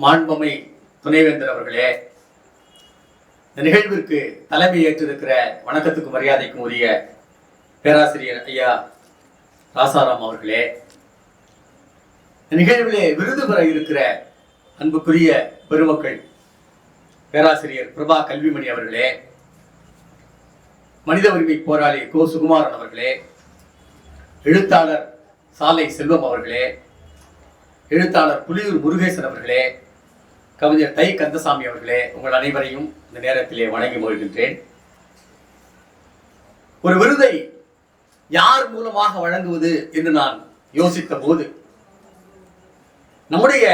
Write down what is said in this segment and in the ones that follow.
மாண்புமை துணைவேந்தர் அவர்களே இந்த நிகழ்விற்கு தலைமை ஏற்றிருக்கிற வணக்கத்துக்கும் மரியாதைக்கும் உரிய பேராசிரியர் ஐயா ராசாராம் அவர்களே இந்த நிகழ்விலே விருது பெற இருக்கிற அன்புக்குரிய பெருமக்கள் பேராசிரியர் பிரபா கல்விமணி அவர்களே மனித உரிமை போராளி கோ சுகுமாரன் அவர்களே எழுத்தாளர் சாலை செல்வம் அவர்களே எழுத்தாளர் புலியூர் முருகேசன் அவர்களே கவிஞர் தை கந்தசாமி அவர்களே உங்கள் அனைவரையும் இந்த நேரத்திலே வணங்கி மகிழ்கின்றேன். ஒரு விருதை யார் மூலமாக வழங்குவது என்று நான் யோசித்த போது நம்முடைய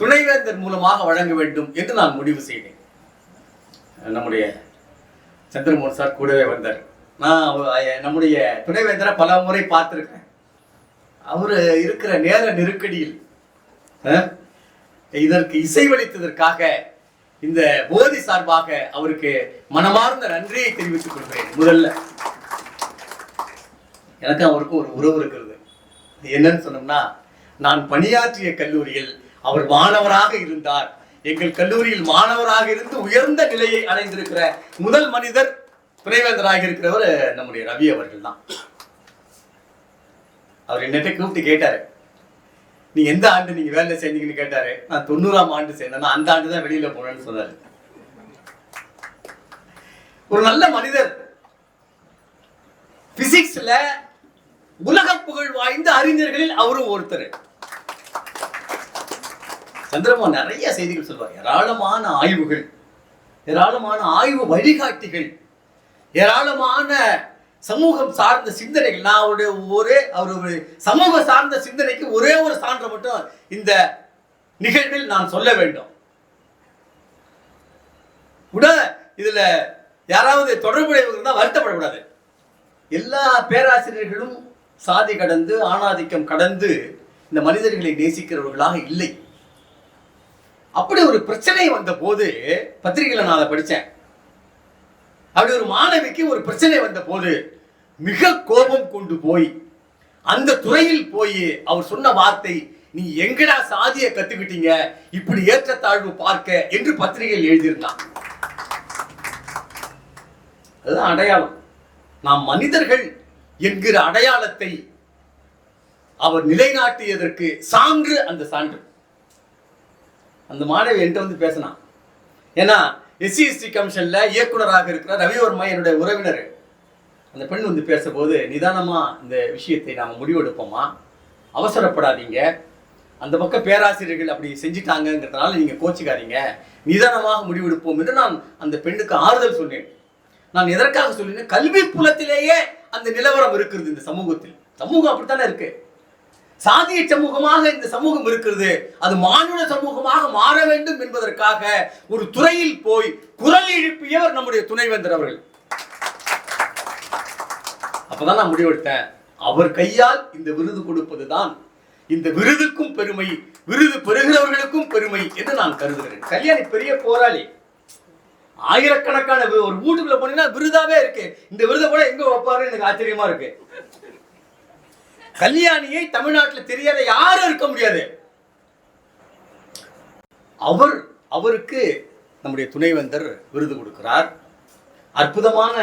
துணைவேந்தர் மூலமாக வழங்க வேண்டும் என்று நான் முடிவு செய்தேன். நம்முடைய சந்திரமோகன் சார் கூடவே வந்தார். நான் நம்முடைய துணைவேந்தரை பல முறை பார்த்துருக்கேன். அவர் இருக்கிற நேர நெருக்கடியில் இதற்கு இசைவளித்ததற்காக இந்த போதி சார்பாக அவருக்கு மனமார்ந்த நன்றியை தெரிவித்துக் கொள்கிறேன். முதல்ல எனக்கு அவருக்கும் ஒரு உறவு இருக்கிறது. என்னன்னு சொன்னோம்னா நான் பணியாற்றிய கல்லூரியில் அவர் மாணவராக இருந்தார். எங்கள் கல்லூரியில் மாணவராக இருந்து உயர்ந்த நிலையை அடைந்திருக்கிற முதல் மனிதர் துணைவேந்தராக இருக்கிறவர் நம்முடைய ரவி அவர்கள் தான் அவர் என்னட்ட கூப்பிட்டு கேட்டாரு. நீ எந்த ஆண்டு நீங்க வேலை செஞ்சீங்கன்னு கேட்டாரு. நான் தொண்ணூறாம் ஆண்டு சேர்ந்தேன். நான் அந்த ஆண்டு தான் வெளியில போனேன்னு சொன்னாரு. ஒரு நல்ல மனிதர். பிசிக்ஸ்ல உலக புகழ் வாய்ந்த அறிஞர்களில் அவரும் ஒருத்தர். சந்திரமா நிறைய செய்திகள் சொல்வார். ஏராளமான ஆய்வுகள். ஏராளமான ஆய்வு வழிகாட்டிகள். ஏராளமான சமூகம் சார்ந்த சிந்தனைகள். நான் அவருடைய ஒரே அவர் ஒரு சமூக சார்ந்த சிந்தனைக்கு ஒரே ஒரு சான்று மட்டும் இந்த நிகழ்வில் நான் சொல்ல வேண்டும். கூட இதுல யாராவது தொடர்புடையவங்க தான் வருத்தப்படக்கூடாது. எல்லா பேராசிரியர்களும் சாதி கடந்து ஆணாதிக்கம் கடந்து இந்த மனிதர்களை நேசிக்கிறவர்களாக இல்லை. அப்படி ஒரு பிரச்சனை வந்த போது பத்திரிகையில் நான் அதை படித்தேன் அப்படி ஒரு மாணவிக்கு ஒரு பிரச்சனை வந்த போது மிக கோபம் கொண்டு போய் அந்த துறையில் போய் அவர் சொன்ன வார்த்தை நீ எங்கடா சாதியை கத்துக்கிட்டீங்க? இப்படி ஏற்றத்தாழ்வு பார்க்க என்று பத்திரிகையில் எழுதியிருந்தான். அதுதான் அடையாளம். நாம் மனிதர்கள் என்கிற அடையாளத்தை அவர் நிலைநாட்டியதற்கு சான்று அந்த சான்று. அந்த மாணவி என்கிட்ட வந்து பேசினான். ஏன்னா எஸ்சி எஸ்டி கமிஷன்ல இயக்குனராக இருக்கிற ரவிவர்மா என்னுடைய உறவினர். அந்த பெண் வந்து பேசும்போது நிதானமாக இந்த விஷயத்தை நாம் முடிவெடுப்போமா? அவசரப்படாதீங்க. அந்த பக்கம் பேராசிரியர்கள் அப்படி செஞ்சிட்டாங்கிறதுனால நீங்கள் கோச்சிக்காதீங்க. நிதானமாக முடிவெடுப்போம் என்று நான் அந்த பெண்ணுக்கு ஆறுதல் சொன்னேன். நான் எதற்காக சொல்லினேன் கல்வி புலத்திலேயே அந்த நிலவரம் இருக்கிறது இந்த சமூகத்தில். சமூகம் அப்படித்தானே இருக்கு? சாதிய சமூகமாக இந்த சமூகம் இருக்கிறது. அது மானுட சமூகமாக மாற வேண்டும் என்பதற்காக ஒரு துறையில் போய் குரல் எழுப்பியவர் நம்முடைய துணைவேந்தர் அவர்கள். அப்பதான் நான் முடிவெடுத்தேன் அவர் கையால் இந்த விருது கொடுப்பதுதான் இந்த விருதுக்கும் பெருமை விருது பெறுகிறவர்களுக்கும் பெருமை என்று நான் கருதுகிறேன். கல்யாணி பெரிய போராளி. ஆயிரக்கணக்கான ஒரு வீட்டுக்குள்ள போனீங்கன்னா விருதாவே இருக்கு. இந்த விருதை கூட எங்க வைப்பாருன்னு எனக்கு ஆச்சரியமா இருக்கு. கல்யாணியை தமிழ்நாட்டில் தெரியாத யாரும் இருக்க முடியாது. அவர் அவருக்கு நம்முடைய துணைவேந்தர் விருது கொடுக்கிறார். அற்புதமான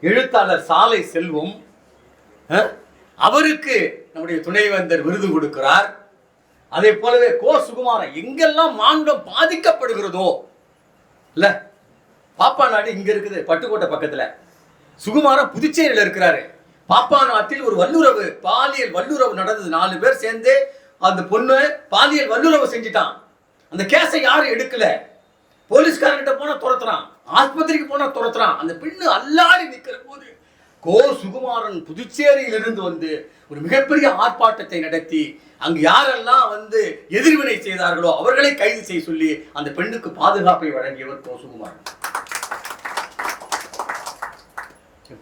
எழுத்தாளர் சாலை செல்வம் அவருக்கு நம்முடைய துணைவேந்தர் விருது கொடுக்கிறார். அதே போலவே கோ சுகுமாரன் எங்கெல்லாம் மாண்டம் பாதிக்கப்படுகிறதோ இல்ல பாப்பா நாடு இங்க இருக்குது பட்டுக்கோட்டை பக்கத்துல. சுகுமாரன் புதுச்சேரியில் இருக்கிறாரு. பாப்பா நாட்டில் ஒரு வல்லுறவு பாலியல் வல்லுறவு நடந்தது. நாலு பேர் சேர்ந்து அந்த பொண்ணு பாலியல் வல்லுறவு செஞ்சிட்டான். அந்த கேஸை யாரும் எடுக்கல. போலீஸ்காரங்கிட்ட போனா துரத்துறான். ஆஸ்பத்திரிக்கு போனா துரத்துறான். அந்த பெண்ணு அல்லாடி நிக்கிற போது கோ சுகுமாரன் புதுச்சேரியிலிருந்து வந்து ஒரு மிகப்பெரிய ஆர்ப்பாட்டத்தை நடத்தி அங்கு யாரெல்லாம் வந்து எதிர்வினை செய்தார்களோ அவர்களை கைது செய்ய சொல்லி அந்த பெண்ணுக்கு பாதுகாப்பை வழங்கியவர் கோ சுகுமாரன்.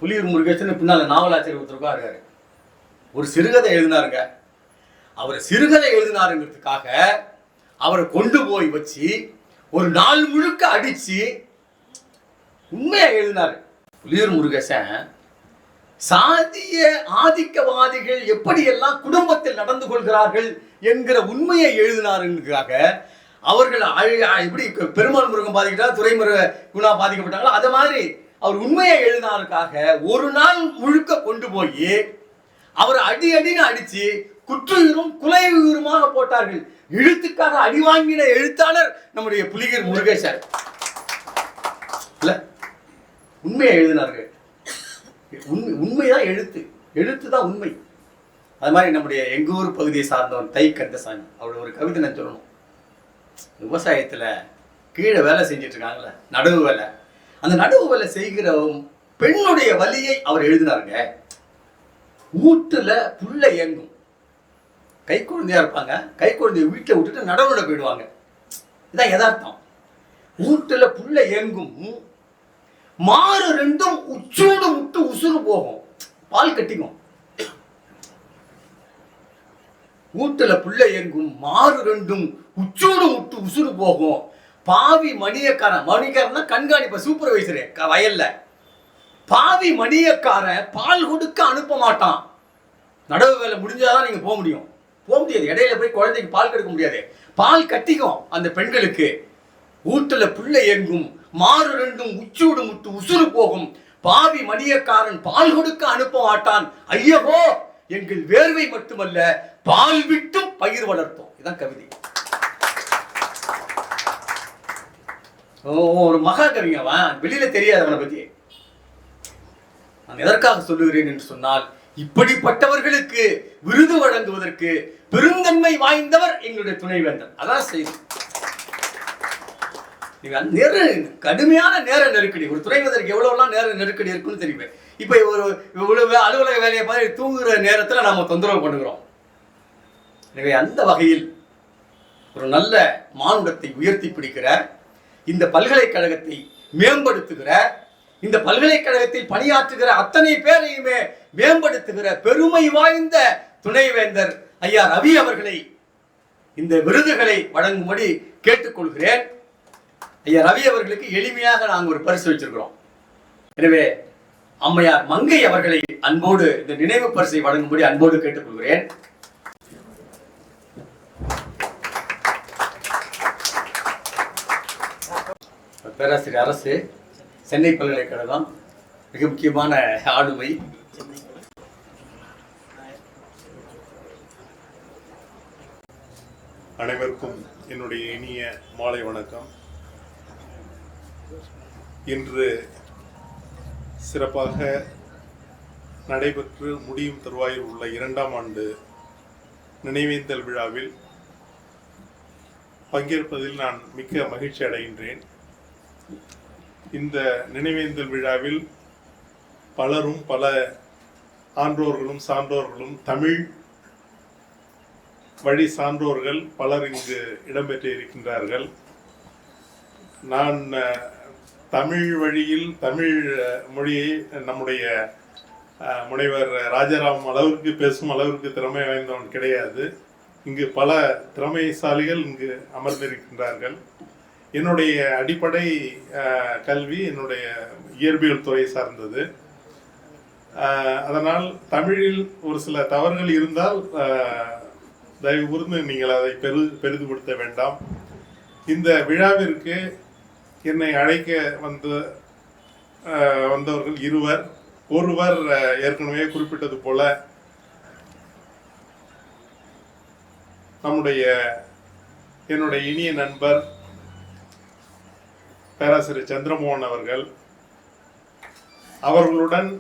புலியூர் முருகேசன் பின்னால நாவலாசிரியர் ஒருத்தருக்கா இருக்காரு ஒரு சிறுகதை எழுதினாருங்க. அவர் சிறுகதை எழுதினாருங்கிறதுக்காக அவரை கொண்டு போய் வச்சு ஒரு நாள் முழுக்க அடிச்சு உண்மையாக எழுதினாரு. புலியூர் முருகேசன் சாதிய ஆதிக்கவாதிகள் எப்படியெல்லாம் குடும்பத்தில் நடந்து கொள்கிறார்கள் என்கிற உண்மையை எழுதினாருங்கிறதுக்காக அவர்கள் எப்படி பெருமாள் முருகன் பாதிக்கிட்டா துறைமுருக குணா பாதிக்கப்பட்டாங்களோ அது மாதிரி அவர் உண்மையை எழுதினாருக்காக ஒரு நாள் முழுக்க கொண்டு போய் அவர் அடி அடின்னு அடிச்சு குற்றுயிரும் குலையுயிருமாக போட்டார்கள். எழுத்துக்காக அடி வாங்கின எழுத்தாளர் நம்முடைய புலிகர் முருகேசர். இல்ல? உண்மையை எழுதினார்கள். உண்மை உண்மைதான் எழுத்து. எழுத்து தான் உண்மை. அது மாதிரி நம்முடைய எங்கள் ஊர் பகுதியை சார்ந்தவன் தை கந்தசாமி. அவரோட ஒரு கவிதை நான் சொல்லணும். விவசாயத்தில் கீழே வேலை செஞ்சுட்டு இருக்காங்கல்ல நடுவு வேலை. அந்த நடுவு வேலை செய்கிற பெண்ணுடைய வலியை அவர் எழுதினாருங்க. வீட்டுல புள்ள இயங்கும். கை குழந்தையா இருப்பாங்க. கை குழந்தைய வீட்டில் விட்டுட்டு நடவுல போயிடுவாங்க. இதான் யதார்த்தம். வீட்டுல புள்ள இயங்கும். மாறு ரெண்டும் உச்சோடு விட்டு உசுறு போகும். பால் கட்டிக்கும். வீட்டுல புள்ள எங்கும் மாறு ரெண்டும் உச்சோடு விட்டு உசுறு போகும். பாவி மணியக்காரன் மணிக்காரன் தான் கண்காணிப்ப சூப்பர்வைசரு வயல்ல. பாவி மணியக்காரன் பால் கொடுக்க அனுப்ப மாட்டான். நடவு வேலை முடிஞ்சாதான் நீங்க போக முடியும். போக முடியாது. இடையில போய் குழந்தைக்கு பால் கெடுக்க முடியாது. பால் கட்டிக்கும் அந்த பெண்களுக்கு. வீட்டுல புள்ள எங்கும் மாறு ரெண்டும் உச்சூடு முட்டு உசுறு போகும். பாவி மணியக்காரன் பால் கொடுக்க அனுப்ப மாட்டான். ஐயகோ எங்கள் வேர்வை மட்டுமல்ல பால் விட்டும் பயிர் வளர்ப்போம். இதான் கவிதை. ஓ ஒரு மகா கவிங்க அவன். வெளியில தெரியாது அவனை பத்தி. நான் எதற்காக சொல்லுகிறேன் என்று சொன்னால் இப்படிப்பட்டவர்களுக்கு விருது வழங்குவதற்கு பெருந்தன்மை வாய்ந்தவர் எங்களுடைய துணைவேந்தர். அதான் செய்தி. நீங்கள் அந்த நேர கடுமையான நேர நெருக்கடி. ஒரு துறைவதற்கு எவ்வளோலாம் நேர நெருக்கடி இருக்குன்னு தெரியுமே. இப்போ ஒரு இவ்வளவு அலுவலக வேலையை பார்த்து தூங்குற நேரத்தில் நாம் தொந்தரவு பண்ணுகிறோம். எனவே அந்த வகையில் ஒரு நல்ல மானுடத்தை உயர்த்தி பிடிக்கிற இந்த பல்கலைக்கழகத்தை மேம்படுத்துகிற இந்த பல்கலைக்கழகத்தில் பணியாற்றுகிற அத்தனை பேரையுமே மேம்படுத்துகிற பெருமை வாய்ந்த துணைவேந்தர் ஐயா ரவி அவர்களை இந்த விருதுகளை வழங்கும்படி கேட்டுக்கொள்கிறேன். ஐயா ரவி அவர்களுக்கு எளிமையாக நாங்கள் ஒரு பரிசு வச்சிருக்கிறோம். எனவே அம்மையார் மங்கை அவர்களை அன்போடு இந்த நினைவு பரிசை வழங்கும்படி அன்போடு கேட்டுக்கொள்கிறேன். பேராசிரியர் அரசு சென்னை பல்கலைக்கழகம் மிக முக்கியமான ஆளுமை. அனைவருக்கும் என்னுடைய இனிய மாலை வணக்கம். இன்று சிறப்பாக நடைபெற்று முடியும் தருவாயில் உள்ள இரண்டாம் ஆண்டு நினைவேந்தல் விழாவில் பங்கேற்பதில் நான் மிக்க மகிழ்ச்சி அடைகின்றேன். இந்த நினைவேந்தல் விழாவில் பலரும் பல ஆன்றோர்களும் சான்றோர்களும் தமிழ் வழி சான்றோர்கள் பலர் இங்கு இடம்பெற்று இருக்கின்றார்கள் நான் தமிழ் வழியில் தமிழ் மொழியை நம்முடைய முனைவர் ராஜாராம் அளவிற்கு பேசும் அளவிற்கு திறமை வாய்ந்தவன் கிடையாது. இங்கு பல திறமைசாலிகள் இங்கு அமர்ந்திருக்கின்றார்கள். என்னுடைய அடிப்படை கல்வி என்னுடைய இயற்பியல் துறை சார்ந்தது. அதனால் தமிழில் ஒரு சில தவறுகள் இருந்தால் தயவு கூர்ந்து நீங்கள் அதை பெரு பெரிதுபடுத்த வேண்டாம். இந்த விழாவிற்கு என்னை அழைக்க வந்து வந்தவர்கள் இருவர். ஒருவர் ஏற்கனவே குறிப்பிட்டது போல நம்முடைய என்னுடைய இனிய நண்பர் பேராசிரியர் சந்திரமோகன் அவர்கள் அவர்களுடன்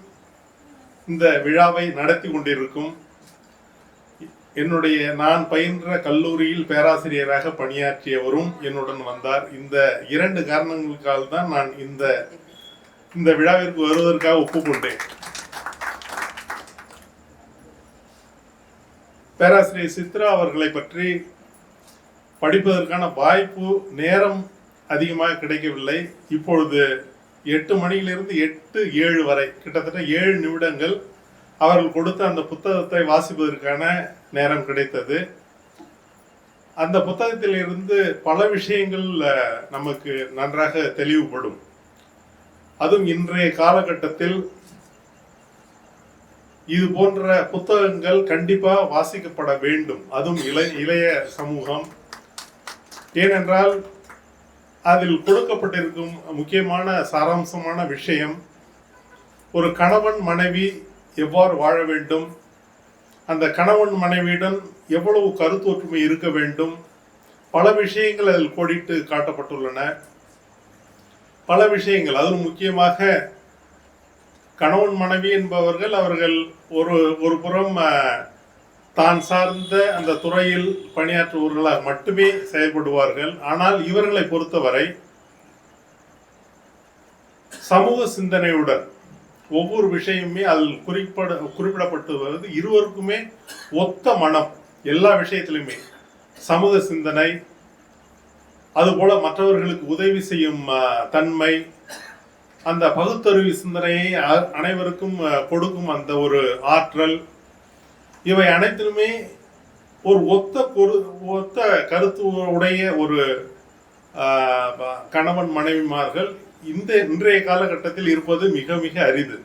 இந்த விழாவை நடத்தி கொண்டிருக்கும் என்னுடைய நான் பயின்ற கல்லூரியில் பேராசிரியராக பணியாற்றியவரும் என்னுடன் வந்தார். இந்த இரண்டு காரணங்களுக்காக தான் நான் இந்த இந்த விழாவிற்கு வருவதற்காக ஒப்புக்கொண்டேன். பேராசிரியர் சித்ரா அவர்களை பற்றி படிப்பதற்கான வாய்ப்பு நேரம் அதிகமாக கிடைக்கவில்லை. இப்பொழுது எட்டு மணியிலிருந்து எட்டு ஏழு வரை கிட்டத்தட்ட ஏழு நிமிடங்கள் அவர்கள் கொடுத்த அந்த புத்தகத்தை வாசிப்பதற்கான நேரம் கிடைத்தது. அந்த புத்தகத்தில் இருந்து பல விஷயங்கள் நமக்கு நன்றாக தெளிவுபடும். அதுவும் இன்றைய காலகட்டத்தில் இது போன்ற புத்தகங்கள் கண்டிப்பா வாசிக்கப்பட வேண்டும். அதுவும் இளைய இளைய சமூகம். ஏனென்றால் அதில் கொடுக்கப்பட்டிருக்கும் முக்கியமான சாராம்சமான விஷயம் ஒரு கணவன் மனைவி எவ்வாறு வாழ வேண்டும்? அந்த கணவன் மனைவியுடன் எவ்வளவு கருத்து ஒற்றுமை இருக்க வேண்டும்? பல விஷயங்கள் அதில் கோடிட்டு காட்டப்பட்டுள்ளன. பல விஷயங்கள். அதில் முக்கியமாக கணவன் மனைவி என்பவர்கள் அவர்கள் ஒரு ஒரு புறம் தான் சார்ந்த அந்த துறையில் பணியாற்றுபவர்களாக மட்டுமே செயல்படுவார்கள். ஆனால் இவர்களை பொறுத்தவரை சமூக சிந்தனையுடன் ஒவ்வொரு விஷயமுமே அதில் குறிப்பிட குறிப்பிடப்பட்டு வருது இருவருக்குமே ஒத்த மனம் எல்லா விஷயத்திலுமே. சமூக சிந்தனை அதுபோல மற்றவர்களுக்கு உதவி செய்யும் தன்மை அந்த பகுத்தறிவு சிந்தனையை அனைவருக்கும் கொடுக்கும் அந்த ஒரு ஆற்றல். இவை அனைத்திலுமே ஒரு ஒத்த பொரு ஒத்த கருத்து உடைய ஒரு கணவன் மனைவிமார்கள் இந்த இன்றைய காலகட்டத்தில் இருப்பது மிக மிக அரிது.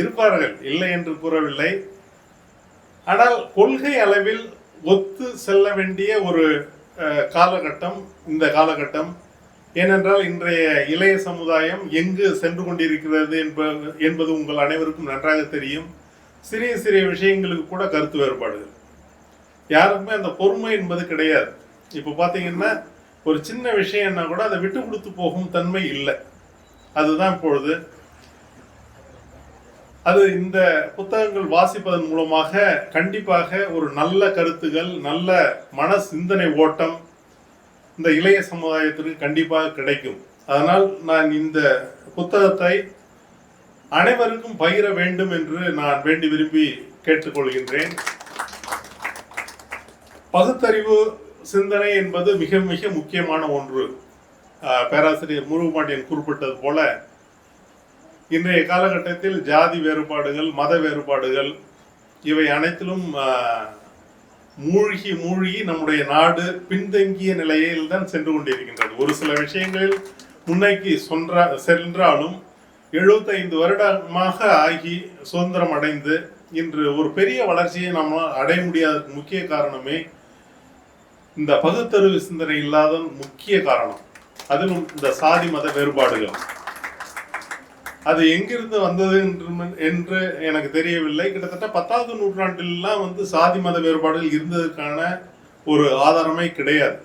இருப்பார்கள் இல்லை என்று கூறவில்லை. ஆனால் கொள்கை அளவில் ஒத்து செல்ல வேண்டிய ஒரு காலகட்டம் இந்த காலகட்டம். ஏனென்றால் இன்றைய இளைய சமுதாயம் எங்கு சென்று கொண்டிருக்கிறது என்பது உங்கள் அனைவருக்கும் நன்றாக தெரியும். சிறிய சிறிய விஷயங்களுக்கு கூட கருத்து வேறுபாடுகள். யாருக்குமே அந்த பொறுமை என்பது கிடையாது. இப்போ பார்த்தீங்கன்னா ஒரு சின்ன விஷயம்னா கூட அதை விட்டு கொடுத்து போகும் தன்மை இல்லை. அதுதான் இப்பொழுது. அது இந்த புத்தகங்கள் வாசிப்பதன் மூலமாக கண்டிப்பாக ஒரு நல்ல கருத்துகள் நல்ல மன சிந்தனை ஓட்டம் இந்த இளைய சமுதாயத்திற்கு கண்டிப்பாக கிடைக்கும். அதனால் நான் இந்த புத்தகத்தை அனைவருக்கும் பகிர வேண்டும் என்று நான் வேண்டி விரும்பி கேட்டுக்கொள்கின்றேன். பகுத்தறிவு சிந்தனை என்பது மிக மிக முக்கியமான ஒன்று. பேராசிரியர் முருகமாண்டியன் குறிப்பிட்டது போல இன்றைய காலகட்டத்தில் ஜாதி வேறுபாடுகள் மத வேறுபாடுகள் இவை அனைத்திலும் மூழ்கி மூழ்கி நம்முடைய நாடு பின்தங்கிய நிலையில் தான் சென்று கொண்டிருக்கின்றது. ஒரு சில விஷயங்களில் முன்னோக்கி சொன்ற சென்றாலும் எழுபத்தைந்து வருடமாக ஆகி சுதந்திரம் அடைந்து இன்று ஒரு பெரிய வளர்ச்சியை நாம் அடைய முடியாத முக்கிய காரணமே இந்த பகுத்தறிவு சிந்தனை இல்லாத முக்கிய காரணம். அதுவும் இந்த சாதி மத வேறுபாடுகள். அது எங்கிருந்து வந்தது என்று- என்று எனக்கு தெரியவில்லை. கிட்டத்தட்ட பத்தாவது நூற்றாண்டிலெல்லாம் வந்து சாதி மத வேறுபாடுகள் இருந்ததற்கான ஒரு ஆதாரமே கிடையாது.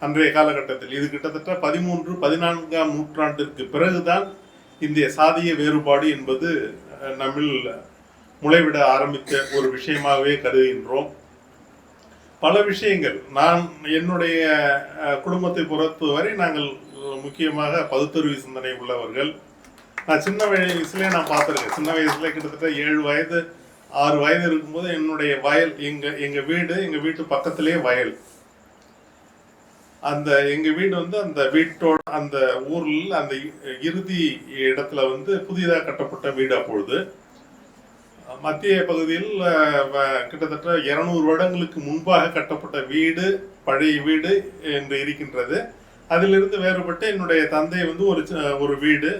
அன்றைய காலகட்டத்தில். இது கிட்டத்தட்ட பதிமூன்று பதினான்காம் நூற்றாண்டிற்கு பிறகுதான் இந்திய சாதிய வேறுபாடு என்பது நம்மில் முளைவிட ஆரம்பித்த ஒரு விஷயமாகவே கருதுகின்றோம். பல விஷயங்கள். நான் என்னுடைய குடும்பத்தை குடும்பத்தை பொறுத்தவரை நாங்கள் முக்கியமாக பகுத்தறிவு சிந்தனை உள்ளவர்கள். நான் சின்ன வயசுலேயே நான் பார்த்துருக்கேன். சின்ன வயசுல கிட்டத்தட்ட ஏழு வயது ஆறு வயது இருக்கும்போது என்னுடைய வயல் எங்கள் எங்கள் வீடு எங்கள் வீட்டு பக்கத்திலேயே வயல். அந்த எங்கள் வீடு வந்து அந்த வீட்டோட அந்த ஊரில் அந்த இ- இறுதி இடத்துல வந்து புதிதாக கட்டப்பட்ட வீடு அப்பொழுது. மத்திய பகுதியில் வ- கிட்டத்தட்ட இருநூறு வருடங்களுக்கு முன்பாக கட்டப்பட்ட வீடு பழைய வீடு என்று இருக்கின்றது. அதிலிருந்து வேறுபட்டு என்னுடைய தந்தை வந்து ஒரு ஒரு வீடு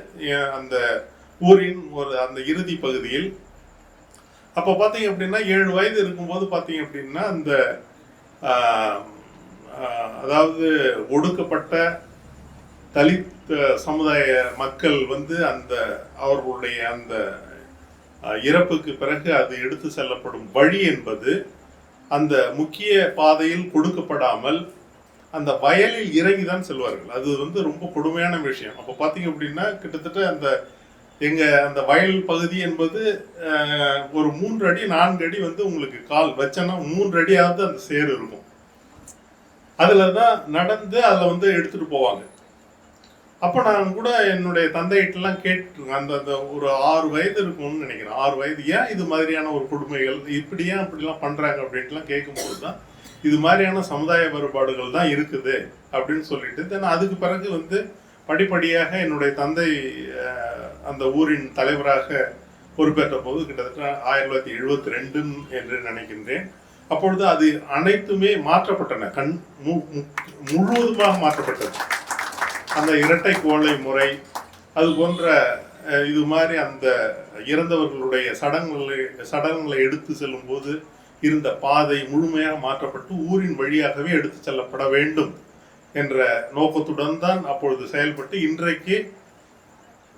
அந்த ஊரின் ஒரு அந்த இறுதி பகுதியில். அப்போ பார்த்தீங்க அப்படின்னா ஏழு வயது இருக்கும்போது பார்த்தீங்க அப்படின்னா அந்த அதாவது ஒடுக்கப்பட்ட தலித் சமுதாய மக்கள் வந்து அந்த அவர்களுடைய அந்த இறப்புக்கு பிறகு அது எடுத்து செல்லப்படும் வழி என்பது அந்த முக்கிய பாதையில் கொடுக்கப்படாமல் அந்த வயலில் இறங்கி தான் செல்வார்கள். அது வந்து ரொம்ப கொடுமையான விஷயம். அப்போ பார்த்தீங்க அப்படின்னா கிட்டத்தட்ட அந்த எங்கள் அந்த வயல் பகுதி என்பது ஒரு மூன்று அடி நான்கு அடி வந்து உங்களுக்கு கால் வச்சோன்னா மூன்று அடியாவது அந்த சேர் இருக்கும். அதில் தான் நடந்து அதில் வந்து எடுத்துகிட்டு போவாங்க. அப்போ நான் கூட என்னுடைய தந்தைகிட்டலாம் கேட்டுருக்கேன் அந்த அந்த ஒரு ஆறு வயது இருக்கும்னு நினைக்கிறேன். ஆறு வயது ஏன் இது மாதிரியான ஒரு கொடுமைகள் இப்படி ஏன் அப்படிலாம் பண்ணுறாங்க அப்படின்ட்டுலாம் கேட்கும்போது தான் இது மாதிரியான சமுதாய வேறுபாடுகள் தான் இருக்குது அப்படின்னு சொல்லிட்டு தென் அதுக்கு பிறகு வந்து படிப்படியாக என்னுடைய தந்தை அந்த ஊரின் தலைவராக பொறுப்பேற்ற போது கிட்டத்தட்ட ஆயிரத்தி தொள்ளாயிரத்தி எழுபத்தி ரெண்டு என்று நினைக்கின்றேன். அப்பொழுது அது அனைத்துமே மாற்றப்பட்டன. கண் மு- மு- முழுவதுமாக மாற்றப்பட்டது அந்த இரட்டை கோலை முறை அது போன்ற இது மாதிரி அந்த இறந்தவர்களுடைய சடங்குகளை சடங்குகளை எடுத்து செல்லும் போது இருந்த பாதை முழுமையாக மாற்றப்பட்டு ஊரின் வழியாகவே எடுத்து செல்லப்பட வேண்டும் என்ற நோக்கத்துடன் தான் அப்பொழுது செயல்பட்டு இன்றைக்கு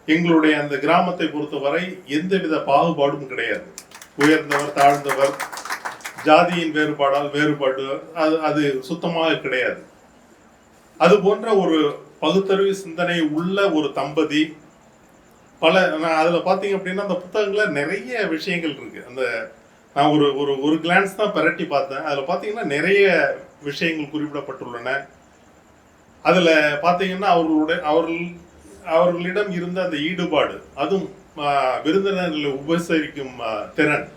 எங்களுடைய அந்த கிராமத்தை பொறுத்தவரை எந்தவித பாகுபாடும் கிடையாது. உயர்ந்தவர் தாழ்ந்தவர் ஜாதியின் வேறுபாடால் வேறுபாடு அது அது சுத்தமாக கிடையாது. அது போன்ற ஒரு பகுத்தறிவு சிந்தனை உள்ள ஒரு தம்பதி பல நான் அதில் பார்த்தீங்க அப்படின்னா அந்த புத்தகங்களில் நிறைய விஷயங்கள் இருக்கு. அந்த நான் ஒரு ஒரு ஒரு கிளான்ஸ் தான் பரட்டி பார்த்தேன். அதில் பார்த்தீங்கன்னா நிறைய விஷயங்கள் குறிப்பிடப்பட்டுள்ளன. அதில் பார்த்தீங்கன்னா அவர்களுடைய அவர்கள் அவர்களிடம் இருந்த அந்த ஈடுபாடு அதுவும் விருந்தினர்களை உபசரிக்கும் திறன்.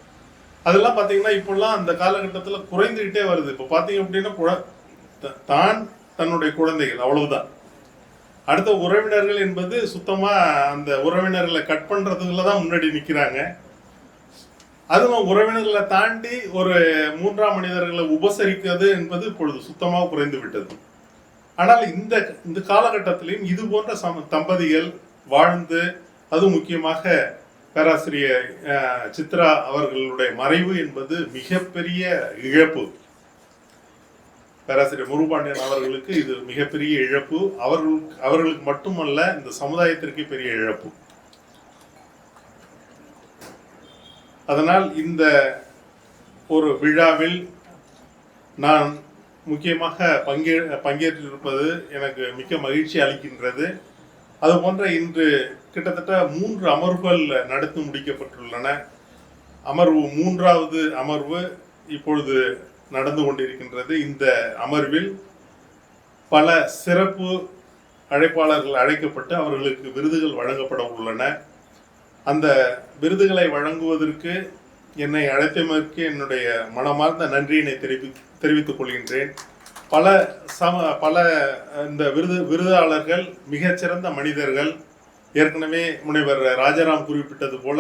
அதெல்லாம் பார்த்தீங்கன்னா இப்போல்லாம் அந்த காலகட்டத்தில் குறைந்துகிட்டே வருது. இப்போ பார்த்தீங்க அப்படின்னா குழ- த- தான் தன்னுடைய குழந்தைகள் அவ்வளவுதான். அடுத்த உறவினர்கள் என்பது சுத்தமாக அந்த உறவினர்களை கட் பண்ணுறதுல தான் முன்னாடி நிற்கிறாங்க அதுவும் உறவினர்களை தாண்டி ஒரு மூன்றாம் மனிதர்களை உபசரிக்கிறது என்பது இப்பொழுது சுத்தமாக குறைந்து விட்டது. ஆனால் இந்த இந்த காலகட்டத்திலையும் இது போன்ற சம தம்பதிகள் வாழ்ந்து அதுவும் முக்கியமாக பேராசிரியர் சித்ரா அவர்களுடைய மறைவு என்பது மிகப்பெரிய இழப்பு. பேராசிரியர் முருபாண்டியன் அவர்களுக்கு இது மிகப்பெரிய இழப்பு. அவர்களுக்கு அவர்களுக்கு மட்டுமல்ல இந்த சமுதாயத்திற்கு பெரிய இழப்பு. அதனால் இந்த ஒரு விழாவில் நான் முக்கியமாக பங்கே பங்கேற்றிருப்பது எனக்கு மிக்க மகிழ்ச்சி அளிக்கின்றது. அதுபோன்ற இன்று கிட்டத்தட்ட மூன்று அமர்வுகள் நடத்தி முடிக்கப்பட்டுள்ளன. அமர்வு மூன்றாவது அமர்வு இப்பொழுது நடந்து கொண்டிருக்கின்றது. இந்த அமர்வில் பல சிறப்பு அழைப்பாளர்கள் அழைக்கப்பட்டு அவர்களுக்கு விருதுகள் வழங்கப்பட உள்ளன. அந்த விருதுகளை வழங்குவதற்கு என்னை அழைத்தமைக்கு என்னுடைய மனமார்ந்த நன்றியினை தெரிவி தெரிவித்துக் கொள்கின்றேன். பல சம பல இந்த விருது விருதாளர்கள் மிகச்சிறந்த மனிதர்கள் ஏற்கனவே முனைவர் ராஜாராம் குறிப்பிட்டது போல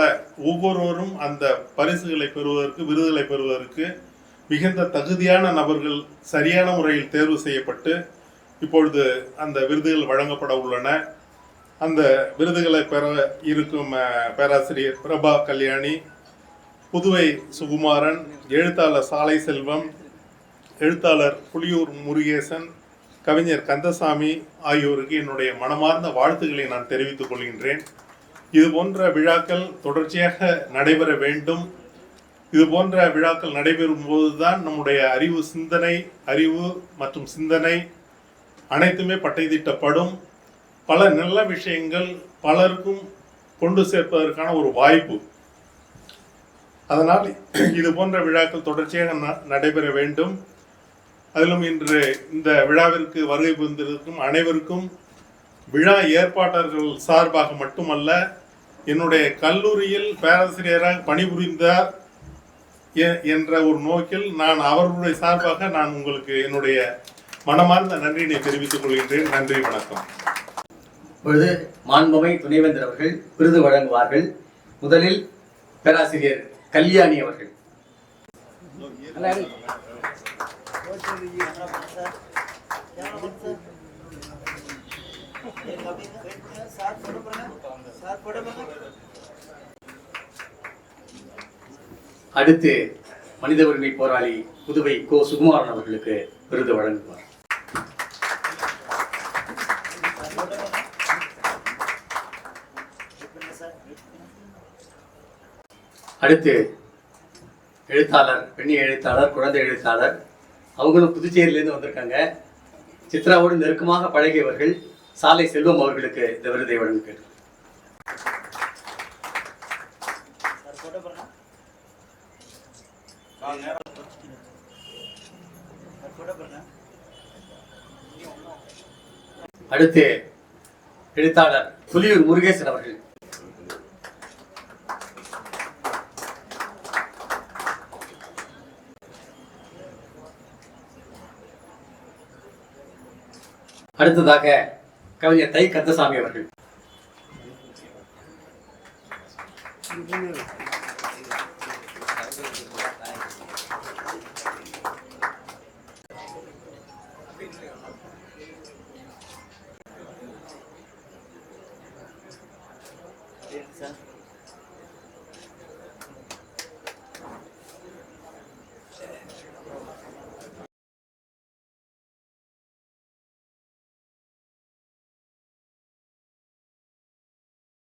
ஒவ்வொருவரும் அந்த பரிசுகளை பெறுவதற்கு விருதுகளை பெறுவதற்கு மிகுந்த தகுதியான நபர்கள் சரியான முறையில் தேர்வு செய்யப்பட்டு இப்பொழுது அந்த விருதுகள் வழங்கப்பட உள்ளன. அந்த விருதுகளை பெற இருக்கும் பேராசிரியர் பிரபா கல்யாணி புதுவை சுகுமாரன் எழுத்தாளர் சாலை செல்வம் எழுத்தாளர் புலியூர் முருகேசன் கவிஞர் கந்தசாமி ஆகியோருக்கு என்னுடைய மனமார்ந்த வாழ்த்துக்களை நான் தெரிவித்துக் கொள்கின்றேன். இது போன்ற விழாக்கள் தொடர்ச்சியாக நடைபெற வேண்டும். இது போன்ற விழாக்கள் நடைபெறும் போதுதான் நம்முடைய அறிவு சிந்தனை அறிவு மற்றும் சிந்தனை அனைத்துமே பட்டை தீட்டப்படும் பல நல்ல விஷயங்கள் பலருக்கும் கொண்டு சேர்ப்பதற்கான ஒரு வாய்ப்பு. அதனால் இது போன்ற விழாக்கள் தொடர்ச்சியாக ந- நடைபெற வேண்டும். அதிலும் இன்று இந்த விழாவிற்கு வருகை புரிந்திருக்கும் அனைவருக்கும் விழா ஏற்பாட்டாளர்கள் சார்பாக மட்டுமல்ல என்னுடைய கல்லூரியில் பேராசிரியராக பணிபுரிந்தார் என்ற ஒரு நோக்கில் நான் அவர்களுடைய சார்பாக நான் உங்களுக்கு என்னுடைய மனமார்ந்த நன்றியினை தெரிவித்துக் கொள்கின்றேன். நன்றி வணக்கம். இப்பொழுது மாண்புமை துணைவேந்தர் அவர்கள் விருது வழங்குவார்கள். முதலில் பேராசிரியர் கல்யாணி அவர்கள். அடுத்து மனித உரிமை போராளி புதுவை கோ சுகுமாரன் அவர்களுக்கு விருது வழங்குவார். அடுத்து எழுத்தாளர் பெண்ணி எழுத்தாளர் குழந்தை எழுத்தாளர். அவங்களும் புதுச்சேரியிலேருந்து வந்திருக்காங்க. சித்ராவோடு நெருக்கமாக பழகியவர்கள் சாலை செல்வம் அவர்களுக்கு இந்த விருதை வழங்குகிறேன் அடுத்து எழுத்தாளர் புலியூர் முருகேசன் அவர்கள். அடுத்ததாக கவிஞர் தை கந்தசாமி அவர்கள்.